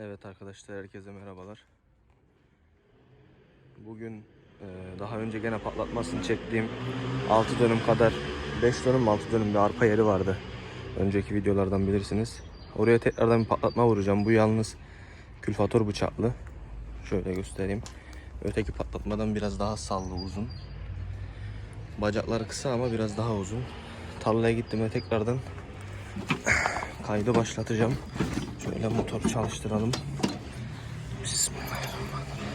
Evet arkadaşlar herkese merhabalar. Bugün e, daha önce gene patlatmasını çektiğim 6 dönüm kadar 5 dönüm 6 dönüm bir arpa yeri vardı. Önceki videolardan bilirsiniz. Oraya tekrardan bir patlatma vuracağım. Bu yalnız külfatör bıçaklı. Şöyle göstereyim. Öteki patlatmadan biraz daha sallı uzun. Bacakları kısa ama biraz daha uzun. Tarlaya gittiğimde tekrardan kaydı başlatacağım. Şöyle motor çalıştıralım. Bismillahirrahmanirrahim.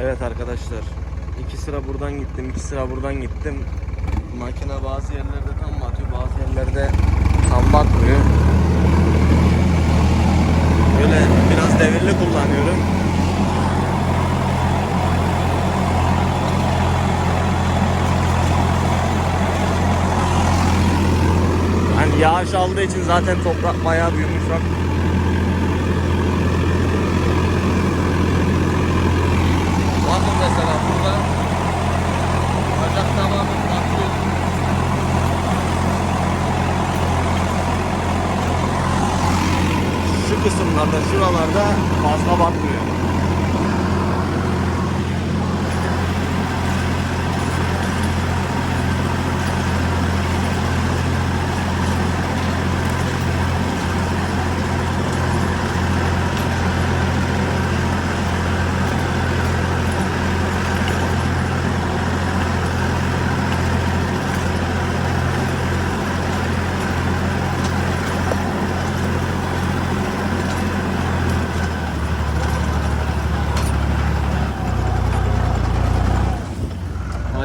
Evet arkadaşlar. iki sıra buradan gittim, iki sıra buradan gittim. Makine bazı yerlerde tam batıyor, bazı yerlerde tam batmıyor. Böyle biraz devirli kullanıyorum. Yağış aldığı için zaten toprak bayağı bir yumuşak. Bakın mesela burada bacak tamamı patlıyor. Şu kısımlarda, şuralarda fazla batmıyor.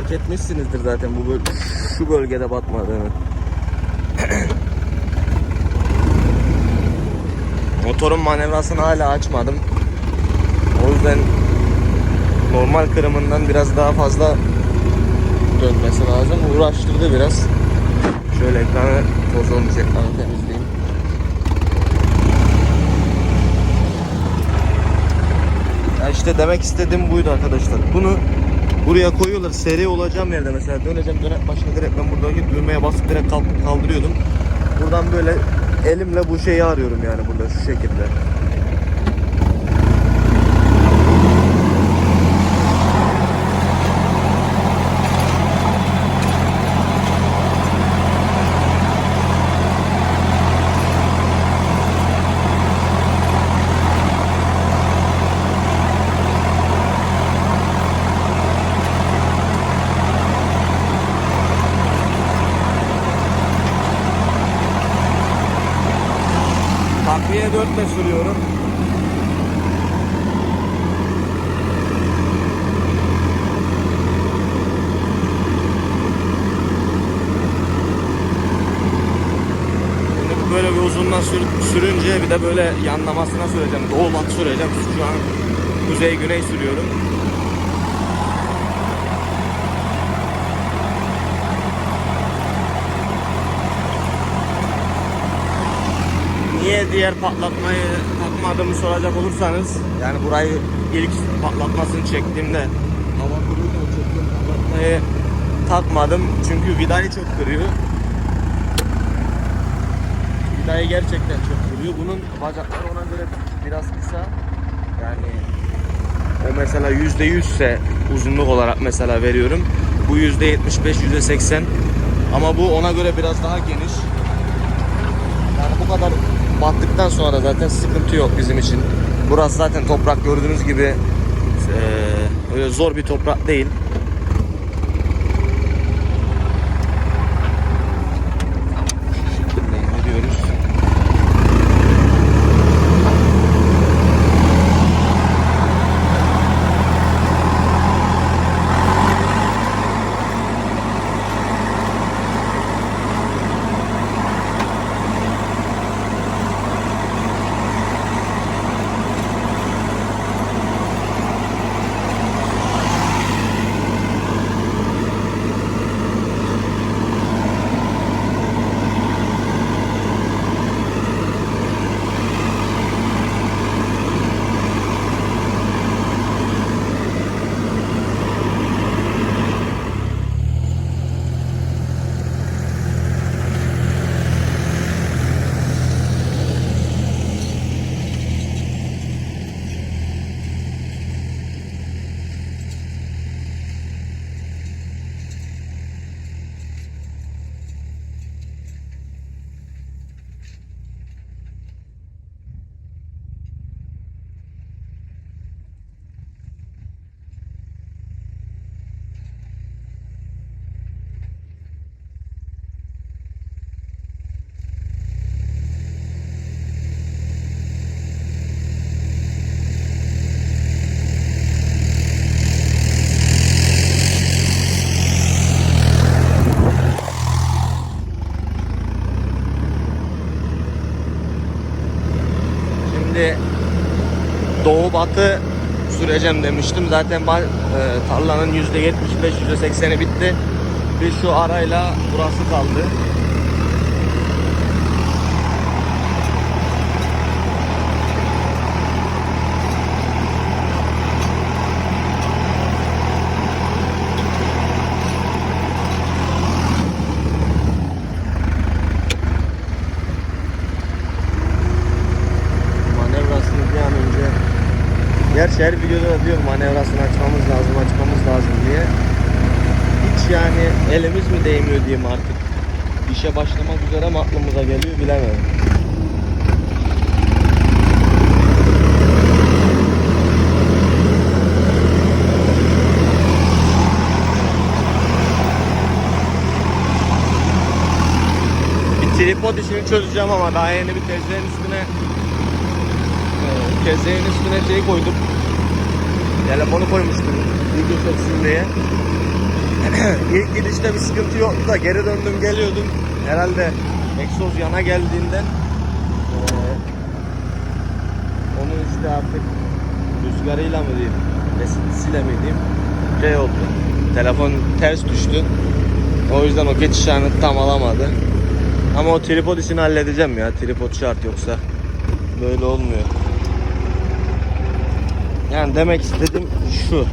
Fark etmişsinizdir zaten bu böl şu bölgede batmadığını. Motorun manevrasını hala açmadım. O yüzden normal kırımından biraz daha fazla dönmesi lazım. Uğraştırdı biraz. Şöyle ekranı toz olmuş ekranı temizleyeyim. Ya işte demek istediğim buydu arkadaşlar. Bunu buraya koyuyorlar. Seri olacağım yerde mesela döneceğim dönek başına direkt ben buradaki düğmeye basıp direkt kalk- kaldırıyordum. Buradan böyle elimle bu şeyi arıyorum yani burada şu şekilde. Takviye 4 ile sürüyorum. Böyle bir uzundan sür- sürünce bir de böyle yanlamasına süreceğim. Doğu batı süreceğim. Şu an kuzey güney sürüyorum. Diğer patlatmayı takmadığımı soracak olursanız yani burayı ilk patlatmasını çektiğimde hava kuruydu çektiğim patlatmayı takmadım çünkü vidayı çok kırıyor. Vidayı gerçekten çok kırıyor. Bunun bacakları ona göre biraz kısa. Yani o mesela yüzde yüzse uzunluk olarak mesela veriyorum. Bu yüzde yetmiş beş, yüzde seksen. Ama bu ona göre biraz daha geniş. Yani bu kadar battıktan sonra zaten sıkıntı yok bizim için. Burası zaten toprak gördüğünüz gibi eee, öyle zor bir toprak değil. Şimdi doğu batı süreceğim demiştim. Zaten e, tarlanın %75-%80'i bitti. Ve şu arayla burası kaldı. Diyeyim artık. İşe başlamak üzere mi aklımıza geliyor bilemedim. Bir tripod işini çözeceğim ama daha yeni bir tezlerin üstüne Kezeğin üstüne şey koydum. Telefonu koymuştum video çeksin diye. İlk gidişte bir sıkıntı yoktu da geri döndüm geliyordum. Herhalde egzoz yana geldiğinden eee, onu işte artık rüzgarıyla mı diyeyim, esintisiyle mi diyeyim şey oldu. Telefon ters düştü. O yüzden o geçiş anı tam alamadı. Ama o tripod işini halledeceğim ya. Tripod şart yoksa böyle olmuyor. Yani demek istedim şu.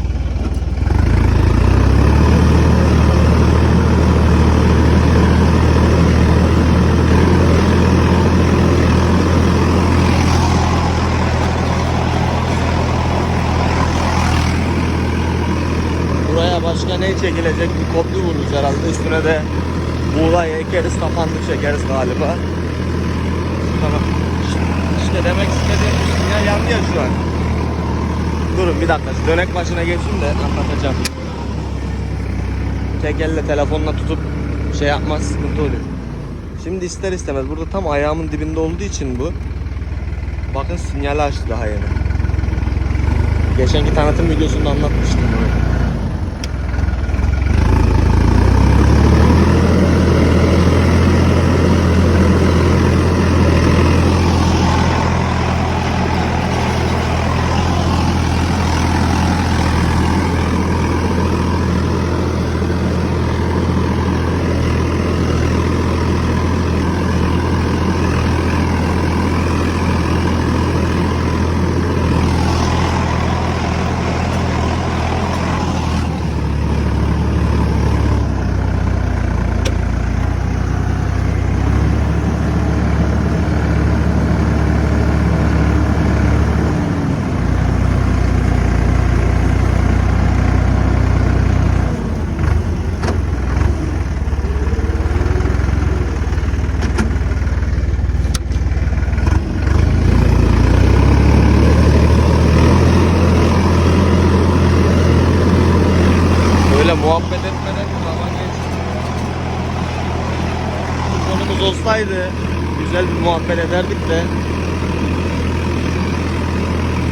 Buraya başka ne çekilecek? Bir koplu vururuz herhalde. Üstüne de buğday ekeriz, tapanlık çekeriz galiba. Tamam. İşte demek istediğim ya yandı ya şu an. Durun bir dakika. Dönek başına geçeyim de anlatacağım. Tek elle telefonla tutup şey yapmaz sıkıntı oluyor. Şimdi ister istemez burada tam ayağımın dibinde olduğu için bu. Bakın sinyali açtı daha yeni. Geçenki tanıtım videosunda anlatmıştım bunu. Güzel bir muhabbet ederdik de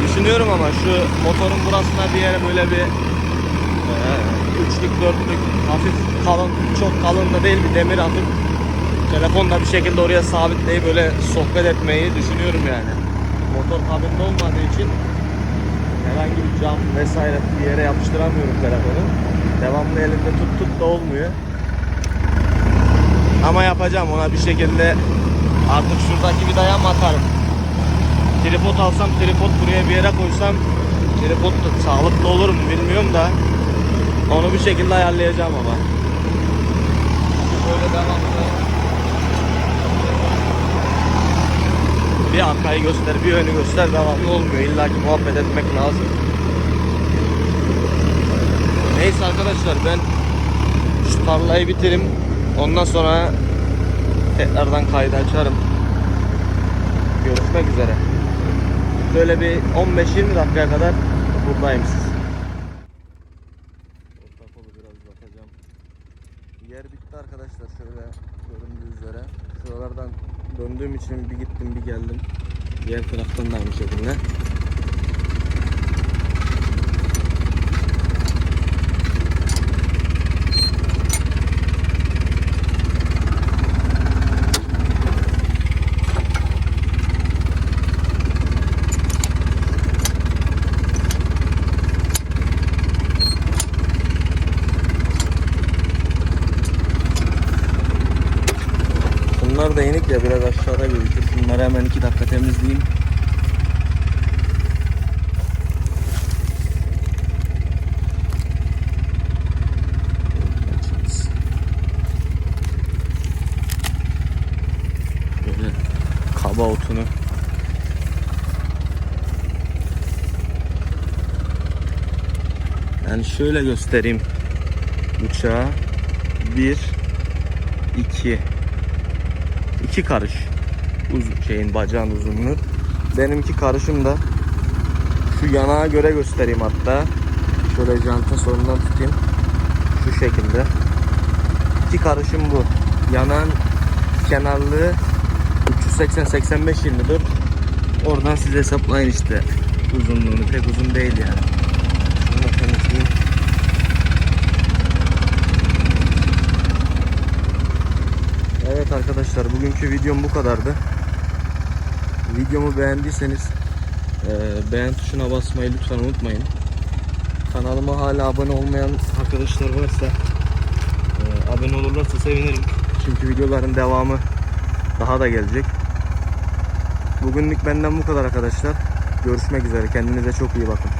Düşünüyorum ama şu motorun burasına bir yere böyle bir e, üçlük dörtlük hafif kalın çok kalın da değil bir demir atıp telefonla bir şekilde oraya sabitleyip böyle sohbet etmeyi düşünüyorum yani. Motor kabinde olmadığı için herhangi bir cam vesaire bir yere yapıştıramıyorum telefonu. Devamlı elimde tut tut da olmuyor. Ama yapacağım ona bir şekilde artık şuradaki bir dayan atarım. Tripod alsam tripod buraya bir yere koysam tripod da sağlıklı olur mu bilmiyorum da onu bir şekilde ayarlayacağım ama. Böyle devamlı bir arkayı göster, bir önü göster devamlı olmuyor. İlla ki muhabbet etmek lazım. Neyse arkadaşlar ben şu tarlayı bitireyim. Ondan sonra tekrardan kaydı açarım. Görüşmek üzere. Böyle bir 15-20 dakikaya kadar buradayım siz. Orta kolu biraz bakacağım. Yer bitti arkadaşlar şöyle göründüğü üzere. Şuralardan döndüğüm için bir gittim bir geldim. Diğer taraftan da aynı şekilde. Ya biraz aşağıda gözükür. Bunları hemen iki dakika temizleyeyim. Böyle kaba otunu Yani şöyle göstereyim bıçağı. Bir, iki, iki karış uzun şeyin bacağın uzunluğu. Benimki karışım da şu yanağa göre göstereyim hatta. Şöyle jantın sonundan tutayım. Şu şekilde. İki karışım bu. Yanağın kenarlığı 380-85 24. Oradan siz hesaplayın işte uzunluğunu. Pek uzun değil yani. Şunu da temizleyeyim. Evet arkadaşlar bugünkü videom bu kadardı. Videomu beğendiyseniz eee, beğen tuşuna basmayı lütfen unutmayın. Kanalıma hala abone olmayan arkadaşlar varsa eee, abone olurlarsa sevinirim. Çünkü videoların devamı daha da gelecek. Bugünlük benden bu kadar arkadaşlar. Görüşmek üzere. Kendinize çok iyi bakın.